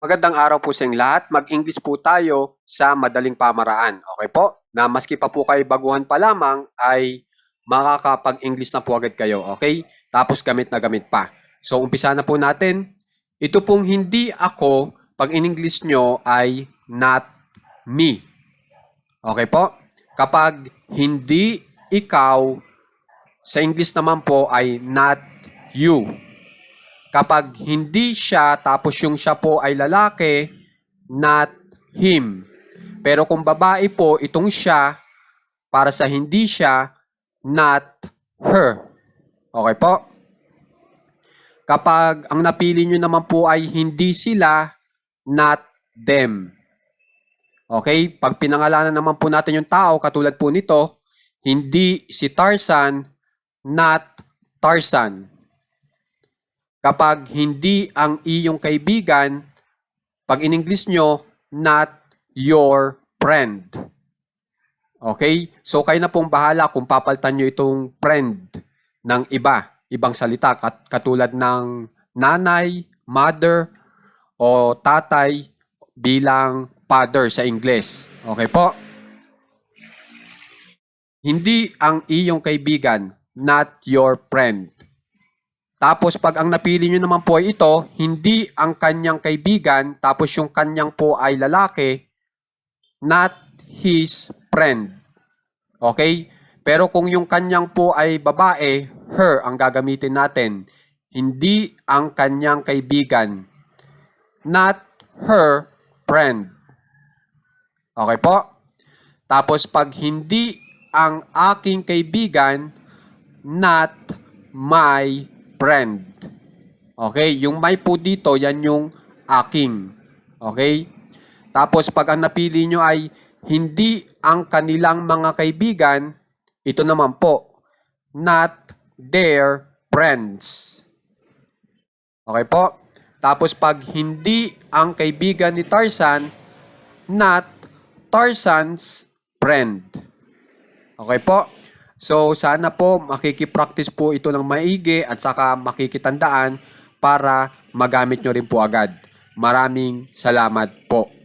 Magandang araw po sa inyong lahat. Mag-English po tayo sa madaling pamaraan. Okay po? Na maski pa po kayo baguhan pa lamang ay makakapag-English na po agad kayo. Okay? Tapos gamit na gamit pa. So umpisa na po natin. Ito pong hindi ako, pag in English nyo ay not me. Okay po? Kapag hindi ikaw, sa English naman po ay not you. Kapag hindi siya, tapos yung siya po ay lalaki, not him. Pero kung babae po, itong siya, para sa hindi siya, not her. Okay po? Kapag ang napili nyo naman po ay hindi sila, not them. Okay? Pag pinangalanan naman po natin yung tao, katulad po nito, hindi si Tarzan, not Tarzan. Kapag hindi ang iyong kaibigan, pag in English nyo, not your friend. Okay? So kayo na pong bahala kung papalitan nyo itong friend ng iba, ibang salita, kat- katulad ng nanay, mother, o tatay bilang father sa English. Okay po? Hindi ang iyong kaibigan, not your friend. Tapos pag ang napili nyo naman po ay ito, hindi ang kanyang kaibigan, tapos yung kanyang po ay lalaki, not his friend. Okay? Pero kung yung kanyang po ay babae, her ang gagamitin natin. Hindi ang kanyang kaibigan, not her friend. Okay po? Tapos pag hindi ang aking kaibigan, not my friend. Okay? Yung my po dito, yan yung aking. Okay? Tapos pag ang napili nyo ay hindi ang kanilang mga kaibigan, ito naman po, not their friends. Okay po? Tapos pag hindi ang kaibigan ni Tarzan, not Tarzan's friend. Okay po? So sana po makikipractice po ito ng maigi at saka makikitandaan para magamit nyo rin po agad. Maraming salamat po.